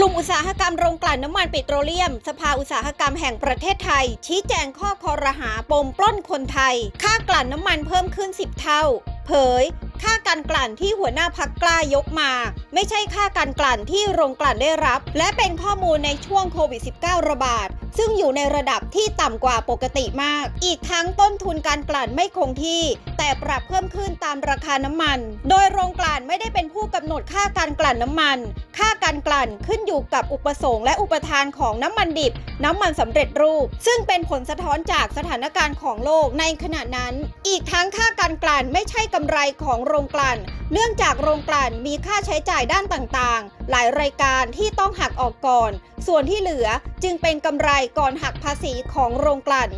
กลุ่มอุตสาหกรรมโรงกลั่นน้ำมันปิโตรเลียม สภาอุตสาหกรรมแห่งประเทศไทย ชี้แจงข้อคอรหาปมปล้นคนไทย ค่ากลั่นน้ำมันเพิ่มขึ้น 10 เท่า เผย ค่าการกลั่นที่หัวหน้าพักกล้ายกมา ไม่ใช่ค่าการกลั่นที่โรงกลั่นได้รับ และเป็นข้อมูลในช่วงโควิด -19 ระบาด ซึ่งอยู่ในระดับที่ต่ำกว่าปกติมาก อีกทั้งต้นทุนการกลั่นไม่คงที่ แต่ปรับเพิ่มขึ้นตามราคาน้ำมัน โดยโรงกลั่นไม่ได้เป็นผู้กำหนดค่าการกลั่นน้ำมัน ค่าการกลั่นขึ้นอยู่กับอุปสงค์และอุปทานของน้ำมันดิบ น้ำมันสำเร็จรูป ซึ่งเป็นผลสะท้อนจากสถานการณ์ของโลกในขณะนั้น อีกทั้งค่าการกลั่นไม่ใช่กำไรของโรงกลั่น เนื่องจากโรงกลั่นมีค่าใช้จ่ายด้านต่างๆ หลายรายการที่ต้องหักออกก่อน ส่วนที่เหลือจึงเป็นกำไรก่อนหักภาษีของโรงกลั่น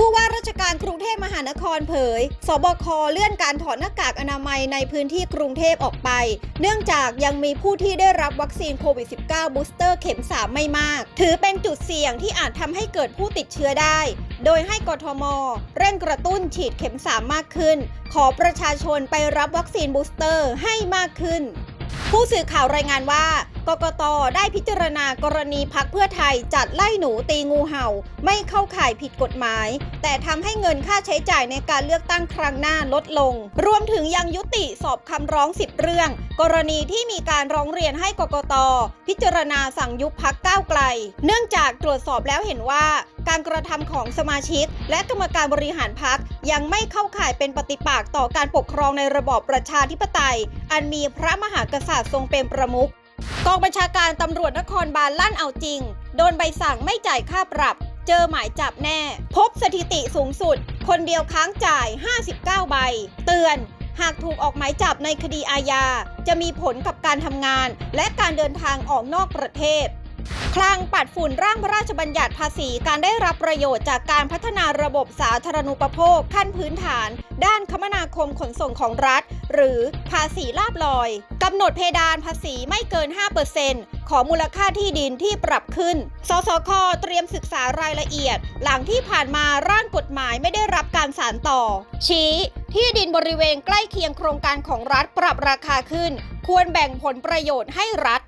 ผู้ว่าราชการกรุงเทพมหานครเผย สบคเลื่อนการถอดหน้ากากอนามัยในพื้นที่กรุงเทพออกไป เนื่องจากยังมีผู้ที่ได้รับวัคซีนโควิด -19 บูสเตอร์เข็ม 3 ไม่มาก ถือเป็นจุดเสี่ยงที่อาจทำให้เกิดผู้ติดเชื้อได้ โดยให้กทม เร่งกระตุ้นฉีดเข็ม 3 มากขึ้น ขอประชาชนไปรับวัคซีนบูสเตอร์ให้มากขึ้น ผู้สื่อข่าวรายงานว่า กกตได้พิจารณากรณีพักเพื่อไทยจัดไล่หนูตีงูเห่า ไม่เข้าข่ายผิดกฎหมาย แต่ทำให้เงินค่าใช้จ่ายในการเลือกตั้งครั้งหน้าลดลง รวมถึงยังยุติสอบคำร้อง 10 เรื่อง กรณีที่มีการร้องเรียนให้กกต พิจารณาสั่งยุบพักก้าวไกล เนื่องจากตรวจสอบแล้วเห็นว่าการกระทำของสมาชิก และกรรมการบริหารพักยังไม่เข้าข่ายเป็นปฏิปักษ์ต่อการปกครองในระบอบประชาธิปไตย อันมีพระมหากษัตริย์ทรงเป็นประมุข กองบัญชาการตำรวจนครบาลลั่นเอาจริง โดนใบสั่งไม่จ่ายค่าปรับ เจอหมายจับแน่ พบสถิติสูงสุด คนเดียวค้างจ่าย 59 ใบ เตือน หากถูกออกหมายจับในคดีอาญา จะมีผลกับการทำงาน และการเดินทางออกนอกประเทศ คลังปัดฝุ่นร่างพระราชบัญญัติภาษีการได้รับประโยชน์จากการพัฒนาระบบสาธารณูปโภคขั้นพื้นฐาน ด้านคมนาคมขนส่งของรัฐ หรือภาษีลาบลอยกำหนดเพดานภาษีไม่เกิน 5%ของมูลค่าที่ดินที่ปรับขึ้น สสค เตรียมศึกษารายละเอียด หลังที่ผ่านมาร่างกฎหมายไม่ได้รับการสานต่อ ชี้ที่ดินบริเวณใกล้เคียงโครงการของรัฐปรับราคาขึ้น ควรแบ่งผลประโยชน์ให้รัฐ